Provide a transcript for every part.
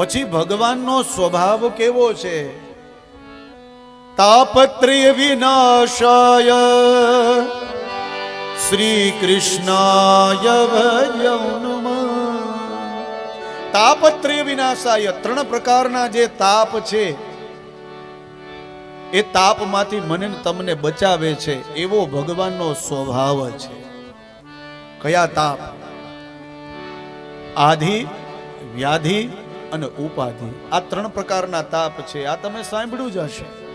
પછી ભગવાનનો સ્વભાવ કેવો છે? તાપત્રય વિનાશાય. શ્રી કૃષ્ણાય તાપત્રિય વિનાશાય. ત્રણ પ્રકારના જે તાપ છે, એ તાપમાંથી મને તમને બચાવે છે. એવો ભગવાનનો સ્વભાવ છે. કયા તાપ? આધિ, વ્યાધિ અને ઉપાધિ. આ ત્રણ પ્રકારના તાપ છે. આ તમે સાંભળ્યું જ હશે.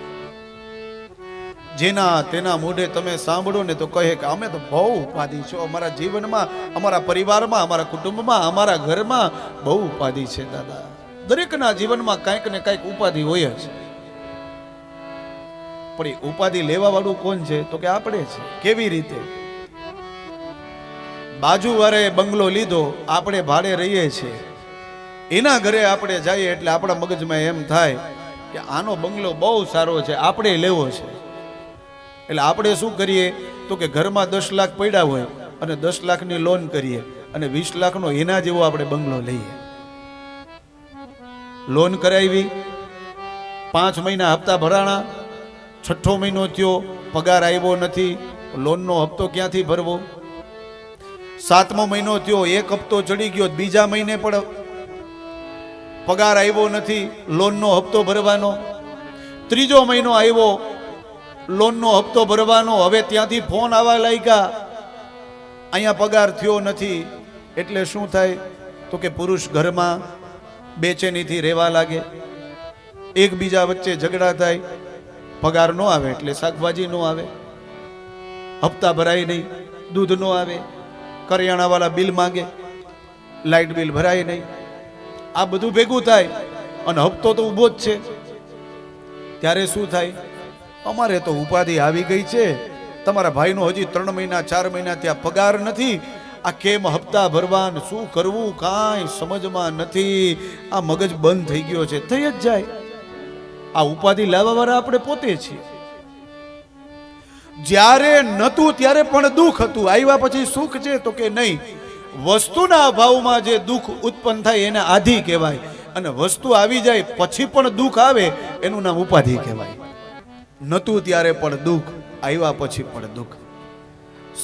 જેના તેના મોઢે તમે સાંભળો ને તો કહે કે અમે તો બહુ ઉપાધિ છો. અમારા જીવનમાં, અમારા પરિવારમાં, અમારા કુટુંબમાં, અમારા ઘરમાં બહુ ઉપાધિ છે, દાદા. દરેકના જીવનમાં કાંઈક ને કાંઈક ઉપાધિ હોય જ. પણ એ ઉપાધિ લેવા વાળું કોણ છે? તો કે આપણે છે. કેવી રીતે? બાજુવારે બંગલો લીધો. આપણે ભાડે રહીએ છીએ. એના ઘરે આપણે જઈએ એટલે આપણા મગજમાં એમ થાય કે આનો બંગલો બહુ સારો છે, આપણે લેવો છે. એટલે આપણે શું કરીએ? તો કે ઘરમાં દસ લાખ પડ્યા હોય અને દસ લાખની લોન કરીએ અને વીસ લાખનો એના જેવો આપણે બંગલો લઈએ. લોન કરાવી, પાંચ મહિના હપ્તા ભરાણા, છઠ્ઠો મહિનો થયો, પગાર આવ્યો નથી લોનનો હપ્તો ક્યાંથી ભરવો? સાતમો મહિનો થયો, એક હપ્તો ચડી ગયો, બીજા મહિને પણ પગાર આવ્યો નથી લોનનો હપ્તો ભરવાનો. ત્રીજો મહિનો આવ્યો લોનનો હપ્તો ભરવાનો. હવે ત્યાંથી ફોન આવવા લાગ્યા. અહીંયા પગાર થયો નથી, એટલે શું થાય? તો કે પુરુષ ઘરમાં બેચેનીથી રહેવા લાગે. એકબીજા વચ્ચે ઝઘડા થાય. પગાર ન આવે એટલે શાકભાજી ન આવે. હપ્તા ભરાય નહીં, દૂધ ન આવે. કરિયાણાવાળા બિલ માંગે. લાઇટ બિલ ભરાય નહીં. આ બધું ભેગું થાય અને હપ્તો તો ઊભો જ છે. ત્યારે શું થાય? અમારે તો ઉપાધિ આવી ગઈ છે. તમારા ભાઈનો હજી ત્રણ મહિના, ચાર મહિના ત્યાં પગાર નથી. આ કેમ હપ્તા ભરવાન શું કરવું? કાંઈ સમજમાં નથી. આ મગજ બંધ થઈ ગયો છે. થઈ જ જાય. આ ઉપાધિ લાવવાવાળા આપણે પોતે છીએ. જ્યારે નતું ત્યારે પણ દુઃખ હતું. આવ્યા પછી સુખ છે તો કે નહીં? વસ્તુના અભાવમાં જે દુઃખ ઉત્પન્ન થાય એને આધિ કહેવાય. અને વસ્તુ આવી જાય, પછી પણ દુઃખ આવે, એનું નામ ઉપાધિ કહેવાય. નતું ત્યારે પણ દુઃખ, આવ્યા પછી પણ દુઃખ.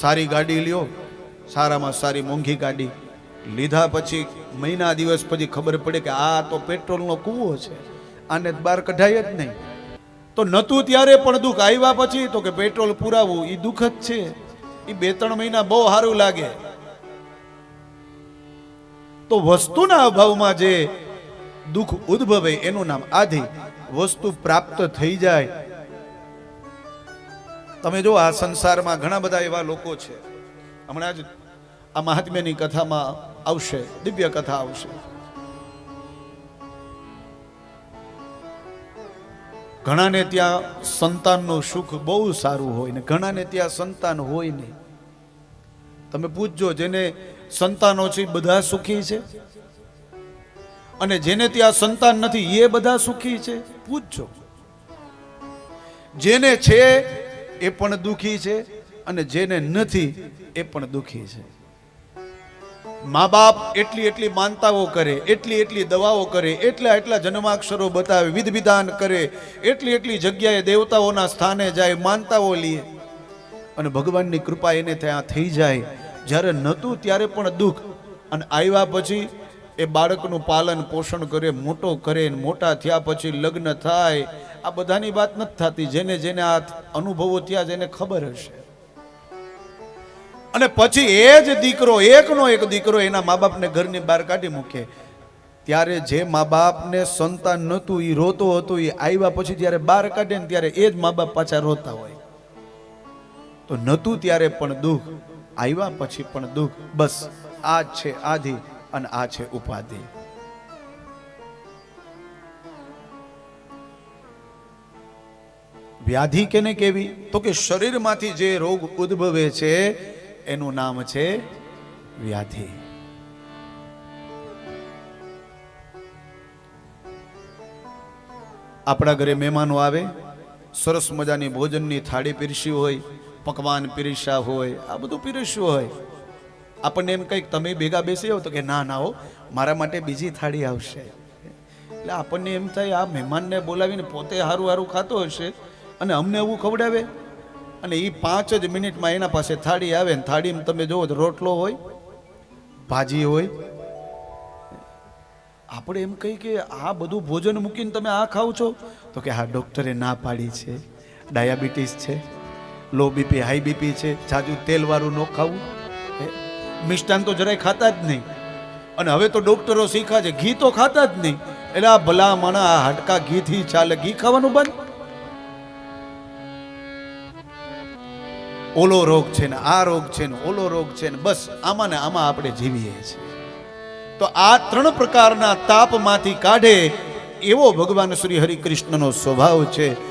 સારી ગાડી લ્યો, સારામાં સારી મોંઘી ગાડી. લીધા પછી, મહિના દિવસ પછી ખબર પડે કે આ તો પેટ્રોલનો કૂવો છે. આને બહાર કઢાય જ નહીં. તો નતું ત્યારે પણ દુઃખ, આવ્યા પછી તો કે પેટ્રોલ પુરાવું એ દુઃખ જ છે. એ બે ત્રણ મહિના બહુ સારું લાગે. તો વસ્તુના અભાવમાં જે દુઃખ ઉદ્ભવે એનું નામ આધિ વસ્તુ પ્રાપ્ત થઈ જાય. તમે જો આ સંસારમાં ઘણા બધા એવા લોકો છે. હમણાં જ આ મહાત્મ્યની કથામાં આવશે, દિવ્ય કથા આવશે. ઘણાને ત્યાં સંતાનનું સુખ બહુ સારું હોય ને, ઘણાને ત્યાં સંતાન હોય નહીં. તમે પૂછજો, જેને સંતાનો છે બધા સુખી છે? અને જેને ત્યાં સંતાન નથી, એ બધા સુખી છે? પૂછજો. જેને છે, એ પણ દુખી છે, અને જેને નથી, એ પણ દુખી છે. મા બાપ એટલી એટલી માનતાઓ કરે, એટલી એટલી દવાઓ કરે, એટલા એટલા જન્માક્ષરો બતાવે વિધ વિધાન કરે, એટલી એટલી જગ્યાએ દેવતાઓના સ્થાને જાય, માનતાઓ લે. અને ભગવાનની કૃપા એને ત્યાં થઈ જાય. જ્યારે નહોતું ત્યારે પણ દુઃખ. અને આવ્યા પછી એ બાળકનું પાલન પોષણ કરે, મોટો કરે મોટા થયા પછી લગ્ન થાય. આ બધાની વાત નથી થતી. જેને જેને આ અનુભવો થયા જેને ખબર હશે. અને પછી એ જ દીકરો, એકનો એક દીકરો એના મા બાપને ઘરની બહાર કાઢી મૂકે. ત્યારે જે મા બાપને સંતાન નહોતું એ રોતો હતો એ આવ્યા પછી જ્યારે બહાર કાઢે ને ત્યારે એ જ મા બાપ પાછા રોતા હોય. તો નહોતું ત્યારે પણ દુઃખ, આવ્યા પછી પણ દુઃખ. બસ, આ જ છે આધિ અને આ છે ઉપાધિ. વ્યાધિ કેને કેવી? તો કે શરીરમાંથી જે રોગ ઉદ્ભવે છે, એનું નામ છે વ્યાધિ. આપણા ઘરે મહેમાનો આવે, સરસ મજાની ભોજનની થાળી પીરસી હોય પકવાન પીરસ્યા હોય, આ બધું પીરસ્યું હોય. આપણને એમ કંઈક તમે ભેગા બેસી આવો તો કે ના ના હો, મારા માટે બીજી થાળી આવશે. એટલે આપણને એમ થાય, આ મહેમાનને બોલાવીને પોતે સારું સારું ખાતો હશે અને અમને એવું ખવડાવે. અને એ પાંચ જ મિનિટમાં એના પાસે થાળી આવે ને થાળીમાં તમે જોવો તો રોટલો હોય, ભાજી હોય. આપણે એમ કહી કે આ બધું ભોજન મૂકીને તમે આ ખાવ છો? તો કે હા, ડૉક્ટરે ના પાડી છે. ડાયાબિટીસ છે. લો બીપી, હાઈ બીપી છે, જાજુ તેલવાળું ન ખાવું? મિષ્ટાન તો જરાય ખાતા જ નહીં. અને હવે તો ડોક્ટરો શીખા છે, ઘી તો ખાતા જ નહીં. એટલે આ ભલા માણા આ હાડકા ઘીથી ચાલે, ઘી ખાવાનું બંધ. ઓલો રોગ છે ને, આ રોગ છે ને, ઓલો રોગ છે ને, બસ આમાં ને આમાં આપણે જીવીએ છીએ. તો આ ત્રણ પ્રકારના તાપમાંથી કાઢે એવો ભગવાન શ્રી હરિકૃષ્ણનો સ્વભાવ છે.